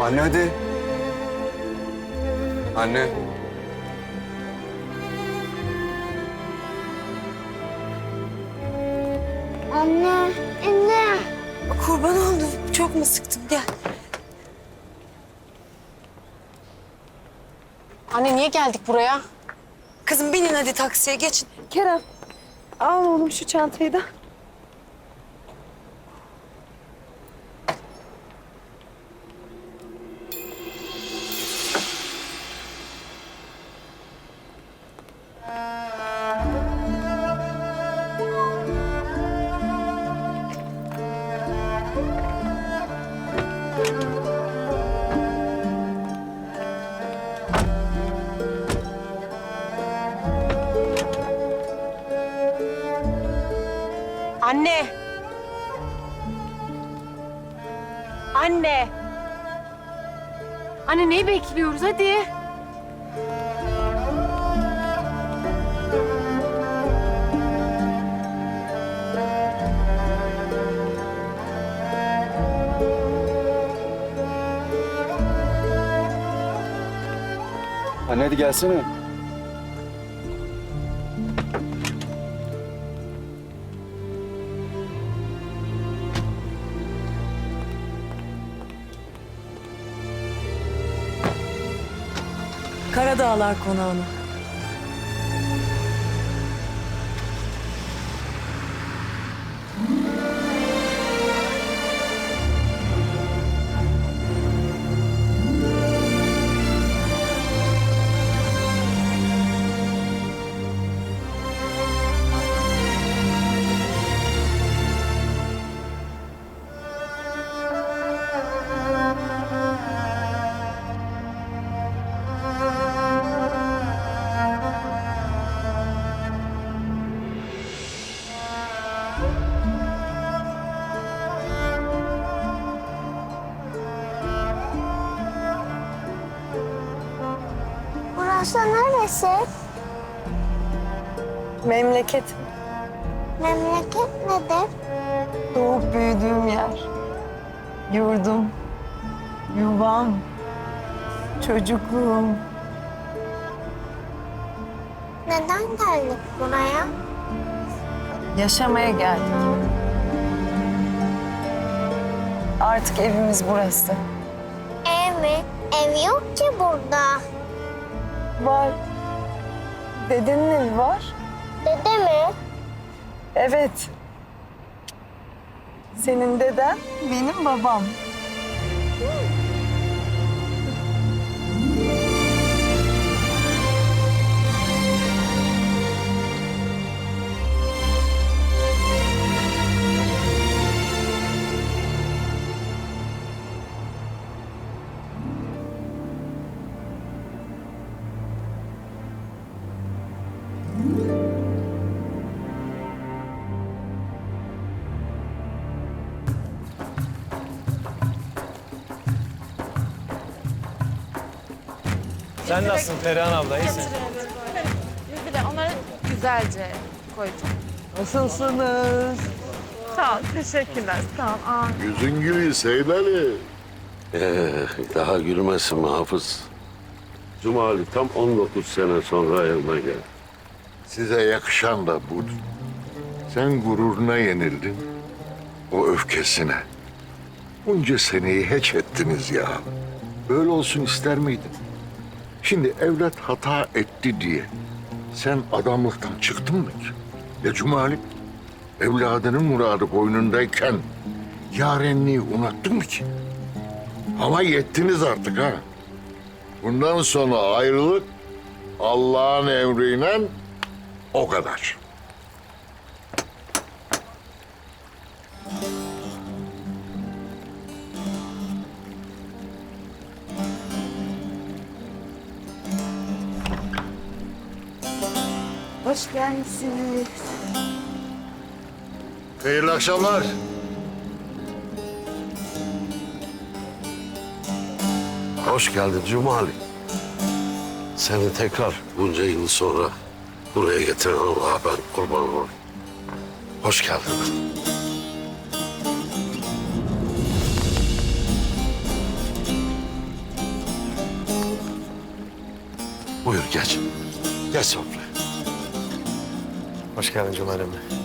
Anne hadi. Anne. Anne, anne. Kurban oldum. Çok mu sıktın? Gel. Anne niye geldik buraya? Kızım binin hadi taksiye geçin. Kerem al oğlum şu çantayı da. Anne. Anne. Anne neyi bekliyoruz hadi. Anne hadi gelsene. Karadağlar konağına. Burası neresi? Memleket. Memleket nedir? Doğup büyüdüğüm yer. Yurdum. Yuvam. Çocukluğum. Neden geldik buraya? Yaşamaya geldik. Artık evimiz burası. Ev mi? Ev yok ki burada. Var. Dedenin evi var. Dede mi? Evet. Senin deden benim babam. Sen nasılsın Perihan abla? İyisin. Bir de onları güzelce koyacağım. Nasılsınız? Sağ ol, teşekkürler. Sağ ol. Aa. Yüzün gülüyor Seyit Ali. Ee, daha gülmesin mi Hafız? Cumali tam 19 sene sonra evime geldi. Size yakışan da budur. Sen gururuna yenildin. O öfkesine. Bunca seneyi hiç ettiniz ya. Böyle olsun ister miydin? Şimdi evlat hata etti diye sen adamlıktan çıktın mı ki? Ya Cumali, evladının muradı boynundayken yarenliği unuttun mu ki? Ama yettiniz artık ha. Bundan sonra ayrılık Allah'ın emriyle o kadar. Hoş gelmişsiniz. Hayırlı akşamlar. Hoş geldin Cumali. Seni tekrar bunca yıl sonra buraya getiren Allah'a ben kurban olayım. Hoş geldin. Buyur geç. Geç sofra. Hoş geldin Cumali emmi.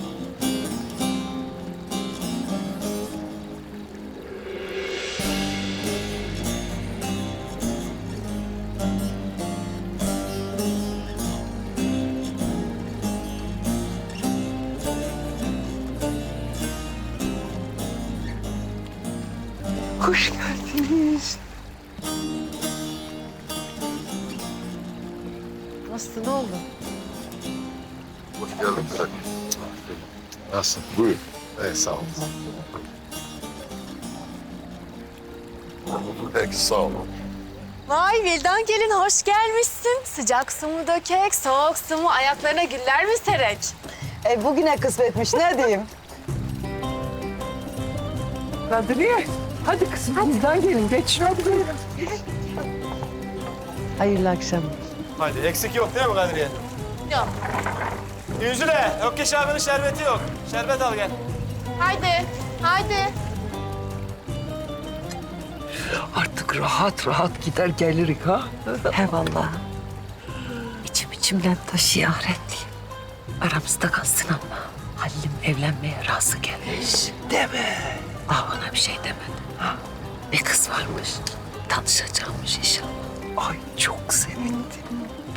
Nasılsın? Buyur. Ey sağ ol. Peki sağ ol. Vay Vildan gelin hoş gelmişsin. Sıcak su mu dökek, soğuk su mu, ayaklarına güller mi serek? E, bugüne kısmetmiş ne diyeyim? Kadriye, hadi kızım bizden gelin. Geç hadi buyurun. Hayırlı akşamlar. Hadi eksik yok değil mi Kadriye? Yok. Yüzüle, Ökkeş abinin şerbeti yok. Şerbet al gel. Haydi, haydi. Artık rahat rahat gider gelirik ha. He vallahi. İçim içimden taşıyor ahretli. Aramızda kalsın ama Halil'im evlenmeye razı gelmiş. Deme. Ah bana bir şey demedi. Ha, bir kız varmış. Tanışacakmış inşallah. Ay çok sevindim.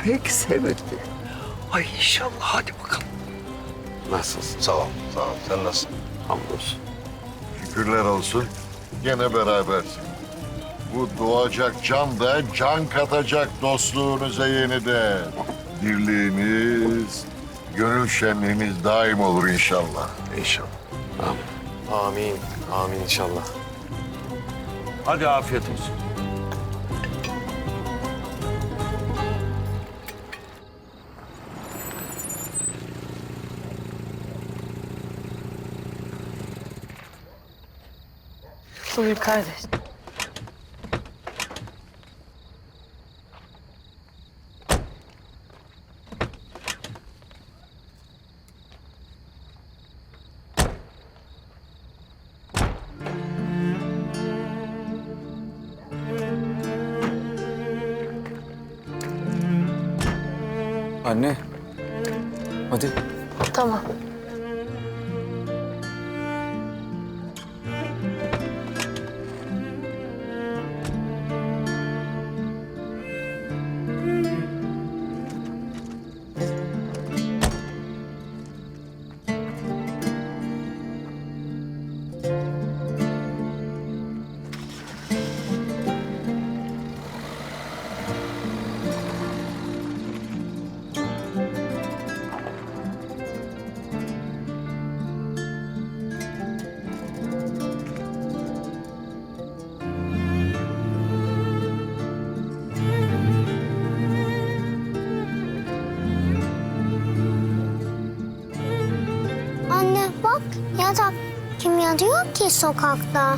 Pek sevindim. Ay inşallah hadi bakalım. Nasılsın? Sağ ol, sağ ol. Sen nasılsın? Hamdolsun. Şükürler olsun. Gene berabersin. Bu doğacak can da can katacak dostluğunuza yeniden. Birliğiniz, gönül şenliğiniz daim olur inşallah. İnşallah. Amin. Amin, amin inşallah. Hadi afiyet olsun. Buyur kardeş. Anne. Hadi. Tamam. Bak yatak kim yatıyor ki sokakta?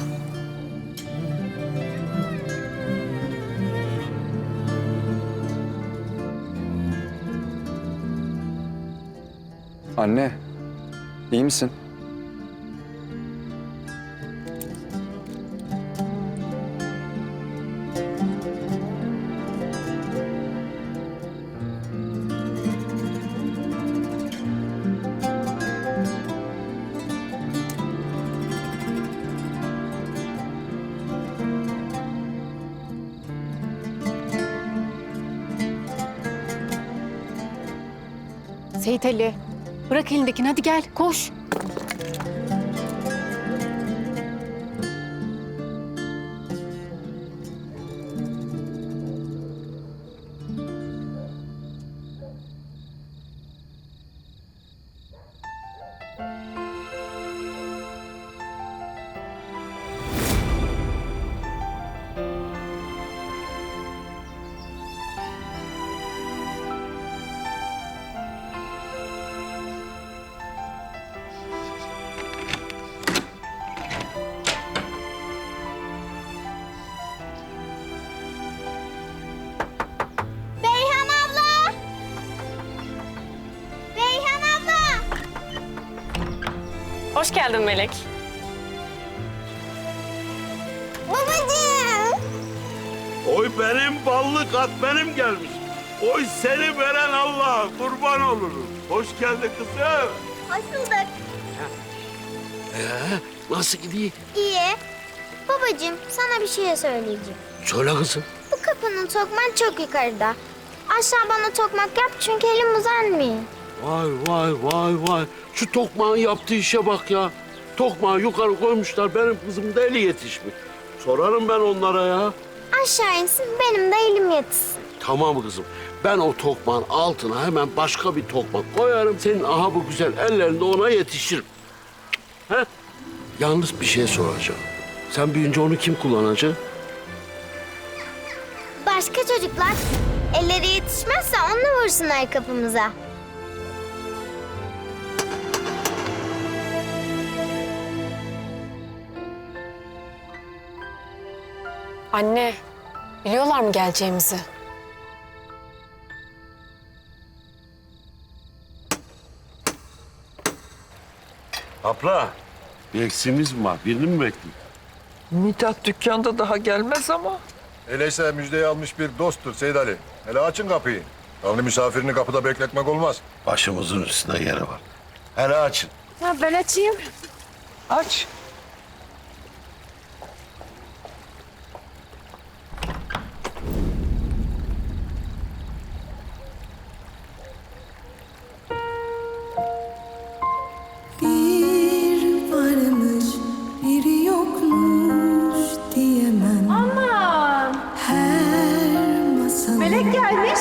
Anne, iyi misin? Seyit Ali, bırak elindekini hadi gel koş. Hoş geldin Melek. Babacığım! Oy benim ballı kat benim gelmiş. Oy seni veren Allah kurban olurum. Hoş geldin kızım. Hoş bulduk. Ee, nasıl gidiyor? İyi. Babacığım sana bir şey söyleyeceğim. Söyle kızım. Bu kapının tokman çok yukarıda. Aşağı bana tokmak yap çünkü elim uzanmıyor. Vay vay vay vay. Şu tokmağın yaptığı işe bak ya. Tokmağı yukarı koymuşlar. Benim kızım da eli yetişmiş. Sorarım ben onlara ya. Aşağı insin benim de elim yetişsin. Tamam kızım. Ben o tokmağın altına hemen başka bir tokmak koyarım. Senin aha bu güzel ellerinde ona yetişirim. He? Yalnız bir şey soracağım. Sen büyüyünce onu kim kullanacak? Başka çocuklar elleri yetişmezse onunla vursunlar kapımıza. Anne, biliyorlar mı geleceğimizi? Abla, bir eksiğimiz mi var? Birini mi bekliyor? Mithat dükkanda daha gelmez ama. Öyleyse müjdeyi almış bir dosttur Seyit Ali. Hele açın kapıyı. Tanrı misafirini kapıda bekletmek olmaz. Başımızın üstünde yeri var. Hele açın. Ha, ben açayım. Aç. gelmiş.